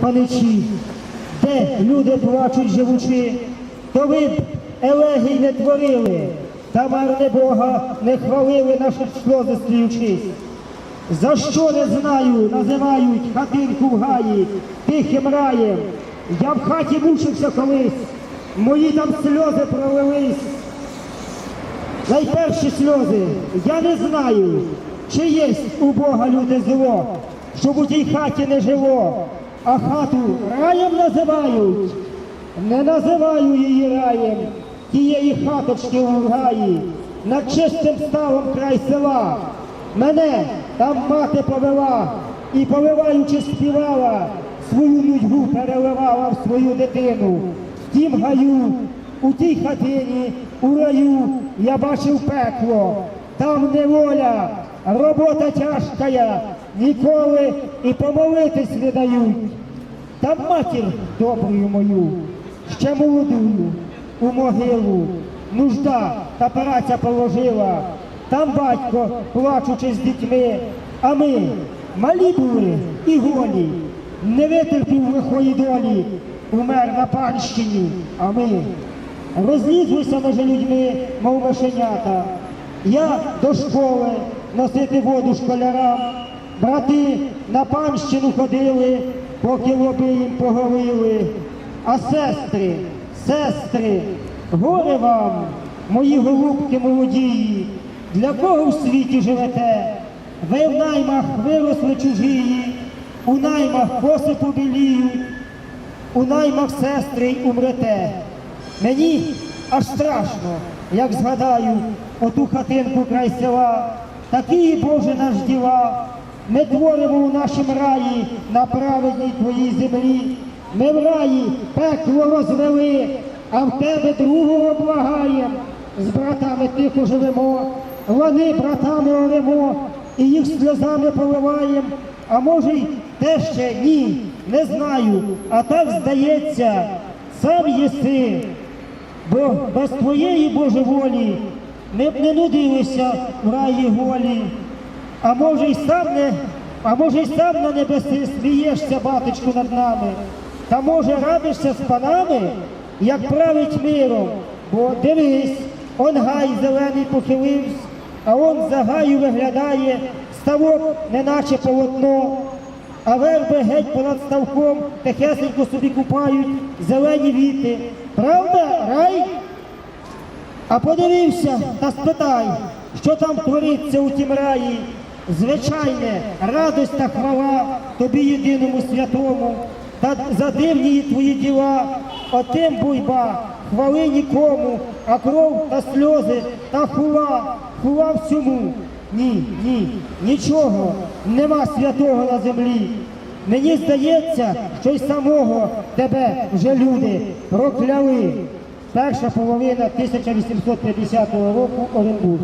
паничі, де люди плачуть живучи, то ви б елегій не творили, та марне Бога не хвалили наші сльози сліючись. За що не знаю, називають хатинку в гаї тихим раєм. Я в хаті мучився колись, мої там сльози пролились. Найперші сльози, я не знаю, чи є у Бога люди зло, щоб у тій хаті не жило, а хату раєм називають. Не називаю її раєм, тієї хаточки в гаї, над чистим ставом край села. Мене там мати повела і, повиваючи, співала, свою нудьгу переливала в свою дитину. В тім гаю, у тій хатині, у раю я бачив пекло, там неволя, робота тяжкая, ніколи і помолитись не дають. Там матір добрую мою, ще молодую, у могилу, нужда та праця положила. Там батько, плачучи з дітьми, а ми малі були і голі, не витерпів лихої долі, умер на панщині, а ми розлізлися між людьми, мов мишенята. Я до школи носити воду школярам, брати на панщину ходили, поки лоби їм поголили. А сестри, сестри, горе вам, мої голубки молодії, для кого в світі живете? Ви в наймах виросли чужії, у наймах коси побіліють, у наймах сестри й умрете. Мені аж страшно, як згадаю оту хатинку край села, такі Боже наш діла. Ми творимо у нашім раї на праведній твоїй землі. Ми в раї пекло розвели, а в тебе другого благаєм. З братами тихо живемо, вони братами оремо, і їх сльозами поливаєм. А може й те ще ні, не знаю, а так здається, сам єси, бо без твоєї Боже волі ми б не нудилися в раї голі. А може й сам не, а може й сам на небеси смієшся, батечку, над нами. Та може радишся з панами, як править миром, бо дивись, он гай зелений похилився, а он за гаю виглядає ставок, неначе полотно, а верби геть понад ставком тихесенько собі купають зелені віти. Правда, рай? А подивився та спитай, що там твориться у тім раї. Звичайне, радость та хвала тобі єдиному святому, та за дивні твої діла, отим буйба, хвали нікому, а кров та сльози та хула, хула всьому. Ні, ні, нічого, нема святого на землі. Мені здається, що й самого тебе вже люди прокляли. Перша половина 1850 року Оренбург.